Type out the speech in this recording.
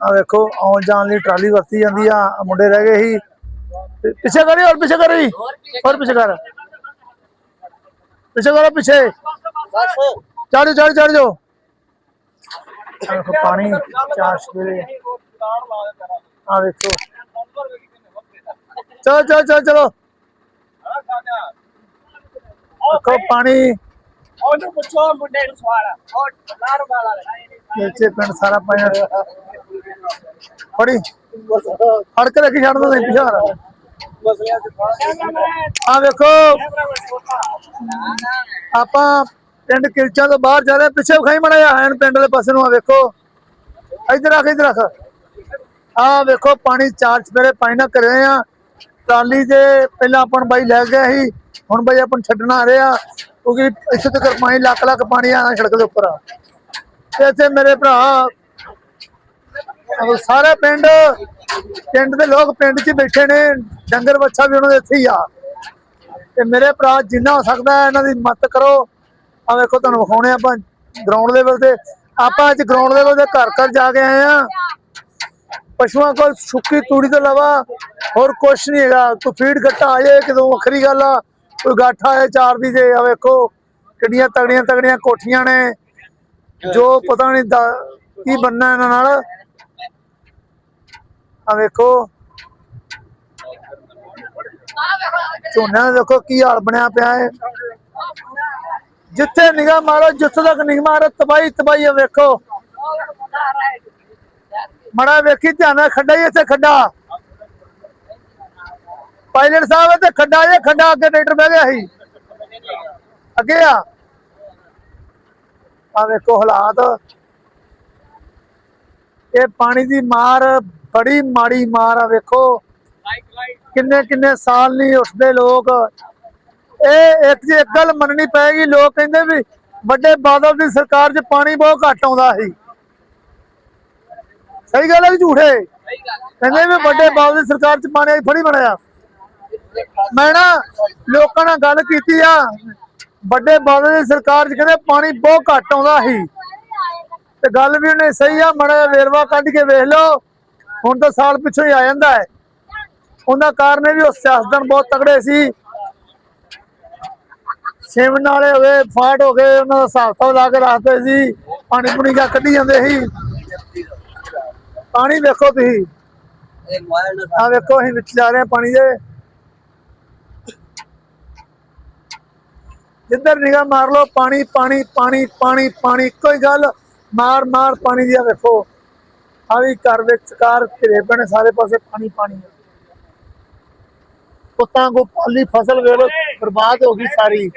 ਆ ਵੇਖੋ ਆਉਣ ਜਾਣ ਲਈ ਟਰਾਲੀ ਵਰਤੀ ਜਾਂਦੀ ਆ ਮੁੰਡੇ ਰਹਿ ਗਏ ਸੀ। ਪਿੱਛੇ ਕਰੀ ਹੋਰ ਪਿੱਛੇ ਕਰੀ। ਹੋਰ ਪਿੱਛੇ ਕਰ। ਪਿੱਛੇ ਕਰੋ ਪਿੱਛੇ। ਚੜ ਚੜ ਚੜ ਜਾਓ ਵੇਖੋ ਪਾਣੀ ਚਾਰ ਸਵੇਰੇ ਆ ਵੇਖੋ। ਚਲੋ ਚਲੋ ਚਲੋ ਚਲੋ। ਵੇਖੋ ਪਾਣੀ। ਉਹਨੂੰ ਪੁੱਛੋ ਮੁੰਡੇ ਨੂੰ ਸਵਾਲ। ਉਹ ਲਾਰ ਵਾਲਾ। ਪਿੰਡ ਸਾਰਾ ਪਾਣੀ ਫੜੀ। ਫੜ ਕੇ ਰੱਖੀ ਛੱਡ ਦੋ ਨਹੀਂ ਪਿਛਾ ਆ। ਵੇਖੋ। ਆਪਾਂ ਪਿੰਡ ਕਿਲਚਾ ਤੋਂ ਬਾਹਰ ਜਾ ਰਹੇ ਪਿੱਛੇ ਵਿਖਾਈ ਮੜਾ ਹੈਨ ਪਿੰਡ ਦੇ ਪਾਸੇ ਨੂੰ ਆ ਵੇਖੋ। ਇੱਧਰ ਰੱਖ ਇੱਧਰ ਰੱਖ। ਆ ਵੇਖੋ, ਪਾਣੀ ਚਾਰ ਚਪੇਰੇ ਪਾਣੀ ਨਾਲ ਕਰ ਰਹੇ ਆ। ਟਰਾਲੀ ਦੇ ਪਹਿਲਾਂ ਆਪਾਂ ਬਾਈ ਲੈ ਗਿਆ ਸੀ, ਹੁਣ ਬਾਈ ਆਪਾਂ ਨੂੰ ਛੱਡਣ ਆ ਰਹੇ। ਆ ਕਿਉਂਕਿ ਇੱਥੇ ਤੱਕ ਪਾਣੀ ਲੱਖ ਲੱਖ ਪਾਣੀ ਆ ਸੜਕ ਦੇ ਉੱਪਰ ਆ। ਤੇ ਇੱਥੇ ਮੇਰੇ ਭਰਾ ਸਾਰੇ ਪਿੰਡ ਪਿੰਡ ਦੇ ਲੋਕ ਪਿੰਡ 'ਚ ਬੈਠੇ ਨੇ। ਡੰਗਰ ਬੱਚਾ ਵੀ ਉਹਨਾਂ ਦੇ ਇੱਥੇ ਹੀ ਆ। ਤੇ ਮੇਰੇ ਭਰਾ ਜਿੰਨਾ ਹੋ ਸਕਦਾ ਇਹਨਾਂ ਦੀ ਮਦਦ ਕਰੋ। ਆ ਵੇਖੋ, ਤੁਹਾਨੂੰ ਵਿਖਾਉਣੇ ਆਪਾਂ ਗਰਾਊਂਡ ਲੈਵਲ ਤੇ। ਆਪਾਂ ਅੱਜ ਗਰਾਊਂਡ ਲੈਵਲ ਤੇ ਘਰ ਘਰ ਜਾ ਕੇ ਆਏ ਆ ਪਸ਼ੂਆਂ ਕੋਲ ਸੁੱਕੀ ਤੂੜੀ ਤੋਂ ਇਲਾਵਾ ਹੋਰ ਕੁਝ ਨਹੀਂ ਹੈਗਾ। ਕੋਈ ਫੀਡ ਘੱਟਾ ਆ ਜਾਏ ਕਿਦੋਂ ਵੱਖਰੀ ਗੱਲ ਆ। ਕੋਈ ਗਾਠਾ ਆਏ ਚਾਰ ਦੀ ਜੇ ਆ ਵੇਖੋ, ਕਿੰਨੀਆਂ ਤਗੜੀਆਂ ਤਗੜੀਆਂ ਕੋਠੀਆਂ ਨੇ। ਜੋ ਪਤਾ ਨਹੀਂ ਕੀ ਬੰਨਾ ਇਹਨਾਂ ਨਾਲ। ਆ ਵੇਖੋ। ਝੋਨਾ ਦੇਖੋ ਕੀ ਹਾਲ ਬਣਿਆ ਪਿਆ ਹੈ ਜਿੱਥੇ ਨਿਗਾਹ ਮਾਰੋ, ਜਿੱਥੇ ਤੱਕ ਨਿਗਾਹ ਮਾਰੋ ਤਬਾਈ ਤਬਾਈ ਆ ਵੇਖੋ। ਮੜਾ ਵੇਖੀ, ਧਿਆਨ ਨਾਲ ਖੱਡਾ ਹੀ ਇੱਥੇ ਖੱਡਾ। ਪਾਇਲਟ ਸਾਹਿਬ ਇੱਥੇ ਖੱਡਾ ਜੇ ਖੱਡਾ ਅੱਗੇ ਟਰੈਕਟਰ ਬਹਿ ਗਿਆ ਸੀ। ਅੱਗੇ ਆ। ਆ ਵੇਖੋ ਹਾਲਾਤ। ਇਹ ਪਾਣੀ ਦੀ ਮਾਰ ਬੜੀ ਮਾੜੀ ਮਾਰ ਆ ਵੇਖੋ। ਕਿੰਨੇ ਕਿੰਨੇ ਸਾਲ ਨਹੀਂ ਉੱਠਦੇ ਲੋਕ। ਇਹ ਇੱਕ ਜੀ ਇੱਕ ਗੱਲ ਮੰਨਣੀ ਪਏਗੀ, ਲੋਕ ਕਹਿੰਦੇ ਵੀ ਵੱਡੇ ਬਾਦਲ ਦੀ ਸਰਕਾਰ 'ਚ ਪਾਣੀ ਬਹੁਤ ਘੱਟ ਆਉਂਦਾ ਸੀ। ਸਹੀ ਗੱਲ ਹੈ ਝੂਠੇ। ਕਹਿੰਦੇ ਵੀ ਵੱਡੇ ਬਾਦਲ ਦੀ ਸਰਕਾਰ 'ਚ ਪਾਣੀ ਥੋੜੀ ਬਣਿਆ। ਮੈਂ ਨਾ ਲੋਕਾਂ ਨਾਲ ਗੱਲ ਕੀਤੀ ਆ, ਵੱਡੇ ਬਾਦਲ ਦੀ ਸਰਕਾਰ 'ਚ ਕਹਿੰਦੇ ਪਾਣੀ ਬਹੁਤ ਘੱਟ ਆਉਂਦਾ ਸੀ। ਤੇ ਗੱਲ ਵੀ ਉਹਨੇ ਸਹੀ ਆ, ਮੜਾ ਵੇਰਵਾ ਕੱਢ ਕੇ ਵੇਖ ਲਓ। ਹੁਣ ਤਾਂ ਸਾਲ ਪਿੱਛੋਂ ਹੀ ਆ ਜਾਂਦਾ ਹੈ। ਉਹਨਾਂ ਕਾਰਨ ਵੀ ਉਹ ਸਿਆਸਤਦਾਨ ਬਹੁਤ ਤਗੜੇ ਸੀ। ਸੇਵਨ ਵਾਲੇ ਹੋ ਫਾਟ ਹੋ ਗਏ, ਉਹਨਾਂ ਦਾ ਹਿਸਾਬ ਲਾ ਕੇ ਰੱਖਦੇ ਸੀ। ਪਾਣੀ ਪੁਣੀ ਕਾ ਕੱਢੀ ਜਾਂਦੇ ਸੀ। ਪਾਣੀ ਵੇਖੋ ਤੁਸੀਂ। ਇਹ ਆ ਵੇਖੋ, ਅਸੀਂ ਵਿੱਚ ਜਾ ਰਹੇ ਪਾਣੀ ਦੇ। ਜਿੱਧਰ ਨਿਗਾਹ ਮਾਰ ਲਓ, ਪਾਣੀ ਪਾਣੀ ਪਾਣੀ ਪਾਣੀ ਪਾਣੀ, ਕੋਈ ਗੱਲ। ਮਾਰ ਮਾਰ, ਪਾਣੀ ਦੀ ਆ ਵੇਖੋ। ਆ ਵੀ ਘਰ ਵਿੱਚ ਕਾਰ ਘਿਰੇ ਪਏ ਨੇ ਸਾਰੇ ਪਾਸੇ ਪਾਣੀ ਪਾਣੀ ਆ। ਪੁੱਤਾਂ ਕੋ ਪਾਲੀ ਫਸਲ ਵੇਲੋ ਬਰਬਾਦ ਹੋ ਗਈ ਸਾਰੀ।